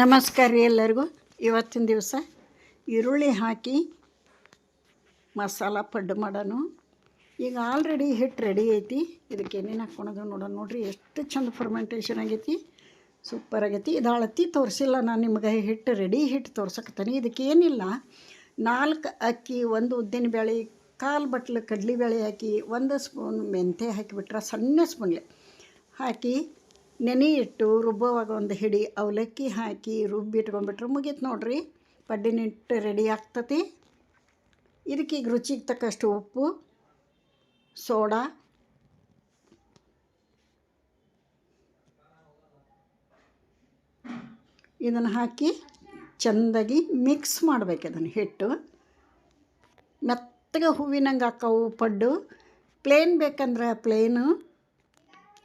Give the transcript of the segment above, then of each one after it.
ನಮಸ್ಕಾರ ರೀ ಎಲ್ಲರಿಗೂ. ಇವತ್ತಿನ ದಿವಸ ಈರುಳ್ಳಿ ಹಾಕಿ ಮಸಾಲ ಪಡ್ಡು ಮಾಡೋಣ. ಈಗ ಆಲ್ರೆಡಿ ಹಿಟ್ಟು ರೆಡಿ ಐತಿ. ಇದಕ್ಕೆ ಏನೇನು ಹಾಕ್ಕೊಳೋದು ನೋಡೋಣ. ನೋಡಿರಿ ಎಷ್ಟು ಚಂದ ಫರ್ಮೆಂಟೇಷನ್ ಆಗೈತಿ. ಸೂಪರ್ ಆಗೈತಿ. ಇದು ಅಳತಿ ತೋರಿಸಿಲ್ಲ ನಾನು ನಿಮ್ಗೆ. ಹಿಟ್ಟು ರೆಡಿ ಹಿಟ್ಟು ತೋರ್ಸಕತ್ತೀನಿ. ಇದಕ್ಕೆ ಏನಿಲ್ಲ. ನಾಲ್ಕು ಅಕ್ಕಿ, ಒಂದು ಉದ್ದಿನ ಬೇಳೆ ಕಾಲು ಬಟ್ಲು ಕಡ್ಲಿ ಬೇಳೆ ಹಾಕಿ, ಒಂದು ಸ್ಪೂನ್ ಮೆಂತ್ಯ ಹಾಕಿಬಿಟ್ರೆ ಸಣ್ಣ ಸ್ಪೂನ್ಲೆ ಹಾಕಿ ನೆನೆ ಇಟ್ಟು ರುಬ್ಬುವಾಗ ಒಂದು ಹಿಡಿ ಅವಲಕ್ಕಿ ಹಾಕಿ ರುಬ್ಬಿ ಇಟ್ಕೊಂಡ್ಬಿಟ್ರೆ ಮುಗೀತು ನೋಡ್ರಿ. ಪಡ್ಡಿನ ಹಿಟ್ಟು ರೆಡಿ ಆಗ್ತತಿ. ಇದಕ್ಕೆ ಈಗ ರುಚಿಗೆ ತಕ್ಕಷ್ಟು ಉಪ್ಪು, ಸೋಡಾ, ಇದನ್ನು ಹಾಕಿ ಚೆಂದಾಗಿ ಮಿಕ್ಸ್ ಮಾಡಬೇಕು ಅದನ್ನು ಹಿಟ್ಟು. ಮೆತ್ತಗೆ ಹೂವಿನಂಗೆ ಹಾಕವು ಪಡ್ಡು. ಪ್ಲೇನ್ ಬೇಕಂದ್ರೆ ಪ್ಲೇನು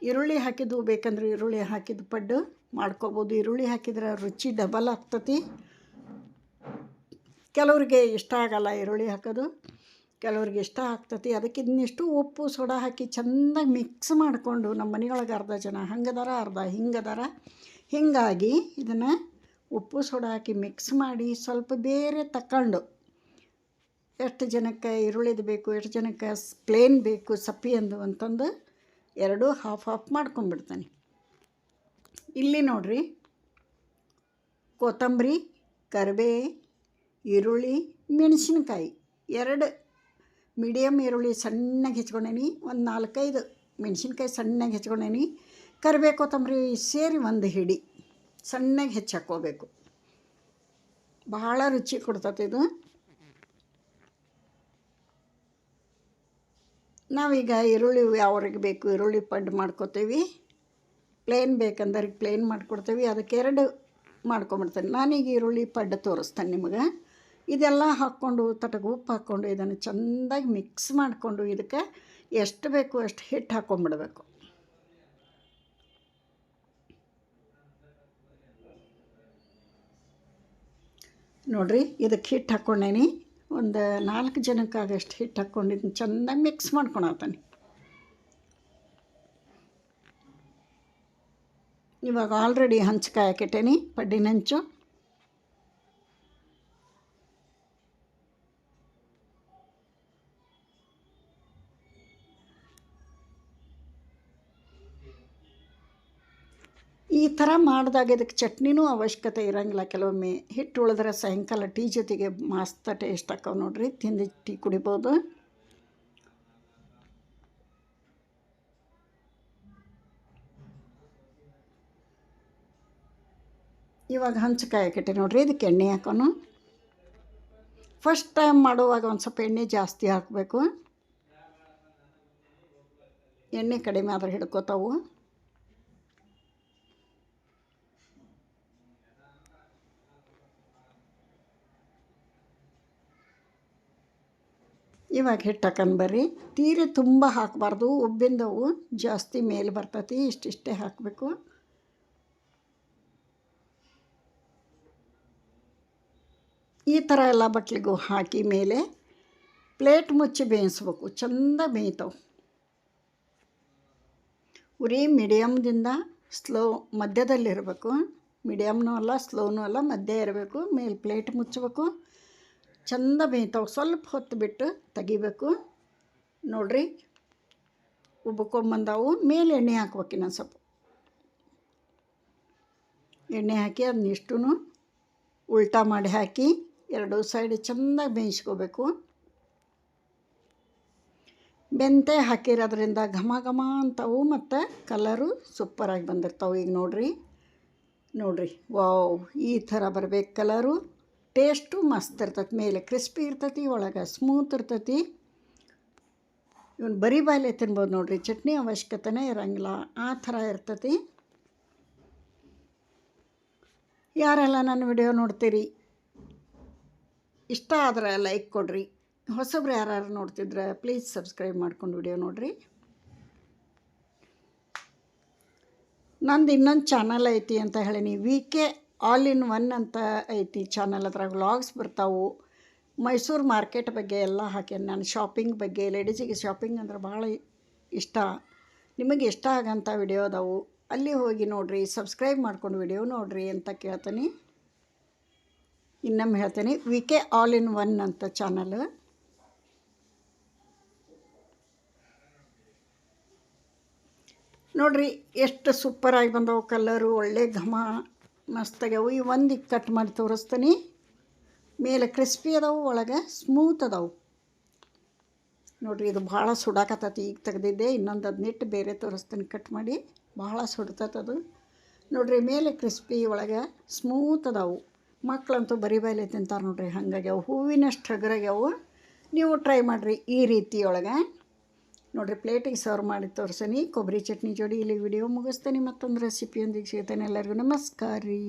ಈರುಳ್ಳಿ ಹಾಕಿದ್ದು ಬೇಕಂದ್ರೆ ಈರುಳ್ಳಿ ಹಾಕಿದ್ದು ಪಡ್ಡು ಮಾಡ್ಕೋಬೋದು. ಈರುಳ್ಳಿ ಹಾಕಿದ್ರೆ ರುಚಿ ಡಬಲ್ ಆಗ್ತತಿ. ಕೆಲವ್ರಿಗೆ ಇಷ್ಟ ಆಗಲ್ಲ ಈರುಳ್ಳಿ ಹಾಕೋದು. ಕೆಲವ್ರಿಗೆ ಇಷ್ಟ ಆಗ್ತತಿ. ಅದಕ್ಕೆ ಇದನ್ನಿಷ್ಟು ಉಪ್ಪು, ಸೋಡಾ ಹಾಕಿ ಚೆಂದಾಗಿ ಮಿಕ್ಸ್ ಮಾಡಿಕೊಂಡು ನಮ್ಮ ಮನೆಯೊಳಗೆ ಅರ್ಧ ಜನ ಹಂಗದಾರ, ಅರ್ಧ ಹಿಂಗದಾರ. ಹೀಗಾಗಿ ಇದನ್ನು ಉಪ್ಪು, ಸೋಡಾ ಹಾಕಿ ಮಿಕ್ಸ್ ಮಾಡಿ ಸ್ವಲ್ಪ ಬೇರೆ ತಕ್ಕೊಂಡು ಎಷ್ಟು ಜನಕ್ಕೆ ಈರುಳ್ಳಿದು ಬೇಕು, ಎಷ್ಟು ಜನಕ್ಕೆ ಪ್ಲೇನ್ ಬೇಕು ಸಪ್ಪಿ ಅಂದು ಅಂತಂದು ಎರಡು ಹಾಫ್ ಹಾಫ್ ಮಾಡ್ಕೊಂಬಿಡ್ತಾನೆ ಇಲ್ಲಿ ನೋಡ್ರಿ, ಕೊತ್ತಂಬರಿ, ಕರಿಬೇ, ಈರುಳ್ಳಿ, ಮೆಣಸಿನ್ಕಾಯಿ. ಎರಡು ಮೀಡಿಯಮ್ ಈರುಳ್ಳಿ ಸಣ್ಣಗೆ ಹೆಚ್ಕೊಂಡೇನಿ, ಒಂದು ನಾಲ್ಕೈದು ಮೆಣಸಿನ್ಕಾಯಿ ಸಣ್ಣಗೆ ಹೆಚ್ಕೊಂಡೇನಿ, ಕರಿಬೇ, ಕೊತ್ತಂಬರಿ ಸೇರಿ ಒಂದು ಹಿಡಿ ಸಣ್ಣಗೆ ಹೆಚ್ಚಾಕೋಬೇಕು ಬಹಳ ರುಚಿ ಕೊಡ್ತತಿ ಇದು. ನಾವೀಗ ಈರುಳ್ಳಿ ಯಾವ್ರಿಗೆ ಬೇಕು? ಈರುಳ್ಳಿ ಪಡ್ಡು ಮಾಡ್ಕೋತೀವಿ. ಪ್ಲೇನ್ ಬೇಕಂದ್ರೆ ಪ್ಲೇನ್ ಮಾಡಿಕೊಡ್ತೀವಿ. ಅದಕ್ಕೆ ಎರಡು ಮಾಡ್ಕೊಂಬಿಡ್ತೇನೆ. ನಾನೀಗ ಈರುಳ್ಳಿ ಪಡ್ಡು ತೋರಿಸ್ತೇನೆ ನಿಮಗೆ. ಇದೆಲ್ಲ ಹಾಕ್ಕೊಂಡು ತಟಗೆ ಉಪ್ಪು ಹಾಕ್ಕೊಂಡು ಇದನ್ನು ಚೆಂದಾಗಿ ಮಿಕ್ಸ್ ಮಾಡಿಕೊಂಡು ಇದಕ್ಕೆ ಎಷ್ಟು ಬೇಕು ಅಷ್ಟು ಹಿಟ್ಟು ಹಾಕ್ಕೊಂಬಿಡ್ಬೇಕು ನೋಡಿರಿ, ಇದಕ್ಕೆ ಹಿಟ್ಟು ಹಾಕ್ಕೊಂಡೇನಿ. ಒಂದು ನಾಲ್ಕು ಜನಕ್ಕಾಗಷ್ಟು ಹಿಟ್ಟು ಹಾಕ್ಕೊಂಡಿದ್ದು ಚೆನ್ನಾಗಿ ಮಿಕ್ಸ್ ಮಾಡ್ಕೊಳತಾನೆ ಇವಾಗ ಆಲ್ರೆಡಿ ಹಂಚ್ಕಾಯಿ ಹಾಕಿಟ್ಟೇನಿ ಪಡ್ಡಿನ ಹಂಚು ಈ ಥರ ಮಾಡಿದಾಗ ಇದಕ್ಕೆ ಚಟ್ನಿನೂ ಅವಶ್ಯಕತೆ ಇರೋಂಗಿಲ್ಲ. ಕೆಲವೊಮ್ಮೆ ಹಿಟ್ಟು ಉಳಿದ್ರೆ ಸಾಯಂಕಾಲ ಟೀ ಜೊತೆಗೆ ಮಸ್ತ ಟೇಸ್ಟ್ ಹಾಕವು ನೋಡ್ರಿ. ತಿಂದು ಟೀ ಕುಡಿಬೋದು. ಇವಾಗ ಹಂಚಕಾಯಿ ಹಾಕಿಟ್ಟೆ ನೋಡ್ರಿ. ಇದಕ್ಕೆ ಎಣ್ಣೆ ಹಾಕೋನು. ಫಸ್ಟ್ ಟೈಮ್ ಮಾಡುವಾಗ ಒಂದು ಸ್ವಲ್ಪ ಎಣ್ಣೆ ಜಾಸ್ತಿ ಹಾಕಬೇಕು. ಎಣ್ಣೆ ಕಡಿಮೆ ಆದ್ರೆ ಹಿಡ್ಕೋತಾವು. ಇವಾಗ ಹಿಟ್ಟು ಹಾಕೊಂಡು ಬರ್ರಿ ತೀರೆ ತುಂಬ ಹಾಕಬಾರ್ದು. ಉಬ್ಬಿಂದವು ಜಾಸ್ತಿ ಮೇಲೆ ಬರ್ತತಿ. ಇಷ್ಟಿಷ್ಟೇ ಹಾಕಬೇಕು. ಈ ಥರ ಎಲ್ಲ ಬಟ್ಲಿಗೂ ಹಾಕಿ ಮೇಲೆ ಪ್ಲೇಟ್ ಮುಚ್ಚಿ ಬೇಯಿಸ್ಬೇಕು. ಚಂದ ಬೇಯ್ತವೆ. ಉರಿ ಮೀಡಿಯಮ್ದಿಂದ ಸ್ಲೋ ಮಧ್ಯದಲ್ಲಿರಬೇಕು. ಮೀಡಿಯಮ್ನೂ ಅಲ್ಲ, ಸ್ಲೋನೂ ಅಲ್ಲ, ಮಧ್ಯ ಇರಬೇಕು. ಮೇಲೆ ಪ್ಲೇಟ್ ಮುಚ್ಚಬೇಕು. ಚಂದ ಬೇಯ್ತಾವೆ ಸ್ವಲ್ಪ ಹೊತ್ತು ಬಿಟ್ಟು ತೆಗಿಬೇಕು. ನೋಡ್ರಿ. ಉಬ್ಕೊಂಬಂದಾವು. ಮೇಲೆ ಎಣ್ಣೆ ಹಾಕ್ಬೇಕು ಇನ್ನೊಂದು ಸ್ವಲ್ಪ. ಎಣ್ಣೆ ಹಾಕಿ ಅದನ್ನ ಇಷ್ಟು ಉಲ್ಟಾ ಮಾಡಿ ಹಾಕಿ ಎರಡು ಸೈಡ್ ಚೆಂದಾಗಿ ಬೇಯಿಸ್ಕೋಬೇಕು. ಬೆಂತೆ ಹಾಕಿರೋದ್ರಿಂದ ಘಮ ಘಮ ಅಂತವು ಮತ್ತು ಕಲರು ಸೂಪರಾಗಿ ಬಂದಿರ್ತಾವೆ. ಈಗ ನೋಡ್ರಿ. ನೋಡ್ರಿ. ವಾವ್, ಈ ಥರ ಬರಬೇಕು ಕಲರು. ಟೇಸ್ಟು ಮಸ್ತ್ ಇರ್ತೈತಿ, ಮೇಲೆ ಕ್ರಿಸ್ಪಿ ಇರ್ತೈತಿ, ಒಳಗೆ ಸ್ಮೂತ್ ಇರ್ತೈತಿ. ಇವನು ಬರೀ ಬಾಯಲ್ಲೇ ತಿನ್ಬೋದು ನೋಡ್ರಿ, ಚಟ್ನಿ ಅವಶ್ಯಕತೆನೇ ಇರೋಂಗಿಲ್ಲ, ಆ ಥರ ಇರ್ತೈತಿ. ಯಾರೆಲ್ಲ ನನ್ನ ವಿಡಿಯೋ ನೋಡ್ತೀರಿ, ಇಷ್ಟ ಆದರೆ ಲೈಕ್ ಕೊಡ್ರಿ. ಹೊಸಬ್ರು ಯಾರು ನೋಡ್ತಿದ್ರೆ ಪ್ಲೀಸ್ ಸಬ್ಸ್ಕ್ರೈಬ್ ಮಾಡ್ಕೊಂಡು ವಿಡಿಯೋ ನೋಡಿರಿ. ನಂದು ಇನ್ನೊಂದು ಚಾನಲ್ ಐತಿ ಅಂತ ಹೇಳೀನಿ, V K all in one ಅಂತ ಐತಿ ಚಾನಲ್ ಅದ್ರಾಗ ವ್ಲಾಗ್ಸ್ ಬರ್ತಾವು. ಮೈಸೂರು ಮಾರ್ಕೆಟ್ ಬಗ್ಗೆ ಎಲ್ಲ ಹಾಕ್ಯಾನ ನಾನು. ಶಾಪಿಂಗ್ ಬಗ್ಗೆ, ಲೇಡೀಸಿಗೆ ಶಾಪಿಂಗ್ ಅಂದ್ರೆ ಭಾಳ ಇಷ್ಟ. ನಿಮಗೆ ಇಷ್ಟ ಆಗಂಥ ವಿಡಿಯೋ ಅದಾವು. ಅಲ್ಲಿ ಹೋಗಿ ನೋಡಿರಿ, ಸಬ್ಸ್ಕ್ರೈಬ್ ಮಾಡ್ಕೊಂಡು ವಿಡಿಯೋ ನೋಡಿರಿ ಅಂತ ಕೇಳ್ತೀನಿ. ಇನ್ನೊಮ್ಮೆ ಹೇಳ್ತೀನಿ V K all in one ಅಂತ ಚಾನಲ್. ನೋಡ್ರಿ, ಎಷ್ಟು ಸೂಪರಾಗಿ ಬಂದವು ಕಲರು, ಒಳ್ಳೆ ಘಮ. ಮಸ್ತಾಗ್ಯಾವು ಈ ಒಂದು ಕಟ್ ಮಾಡಿ ತೋರಿಸ್ತೀನಿ. ಮೇಲೆ ಕ್ರಿಸ್ಪಿ ಅದಾವು, ಒಳಗೆ ಸ್ಮೂತ್ ಅದಾವು. ನೋಡಿರಿ, ಇದು ಭಾಳ ಸುಡಾಕತ್ತೈತಿ. ಈಗ ತೆಗೆದಿದ್ದೆ, ಇನ್ನೊಂದು ಅದನ್ನಿಟ್ಟು ಬೇರೆ ತೋರಿಸ್ತೀನಿ. ಕಟ್ ಮಾಡಿ, ಭಾಳ ಅದು. ನೋಡ್ರಿ, ಮೇಲೆ ಕ್ರಿಸ್ಪಿ ಒಳಗೆ ಸ್ಮೂತ್ ಅದಾವು. ಮಕ್ಕಳಂತೂ ಬರಿ ಬಾಯ್ಲೆ ತಿಂತಾರೆ ನೋಡ್ರಿ ಹಂಗಾಗ್ಯಾವು ಹೂವಿನಷ್ಟು ಹಗರಾಗ್ಯಾವು. ನೀವು ಟ್ರೈ ಮಾಡಿರಿ ಈ ರೀತಿಯೊಳಗೆ ನೋಡ್ರಿ ಪ್ಲೇಟಿಗೆ ಸರ್ವ್ ಮಾಡಿ ತೋರಿಸೀನಿ. ಕೊಬ್ಬರಿ ಚಟ್ನಿ ಜೋಡಿ ಇಲ್ಲಿ ವಿಡಿಯೋ ಮುಗಿಸ್ತೀನಿ. ಮತ್ತೊಂದು ರೆಸಿಪಿಯೊಂದಿಗೆ ಸಿಗ್ತೇನೆ. ಎಲ್ಲರಿಗೂ ನಮಸ್ಕಾರ ರೀ.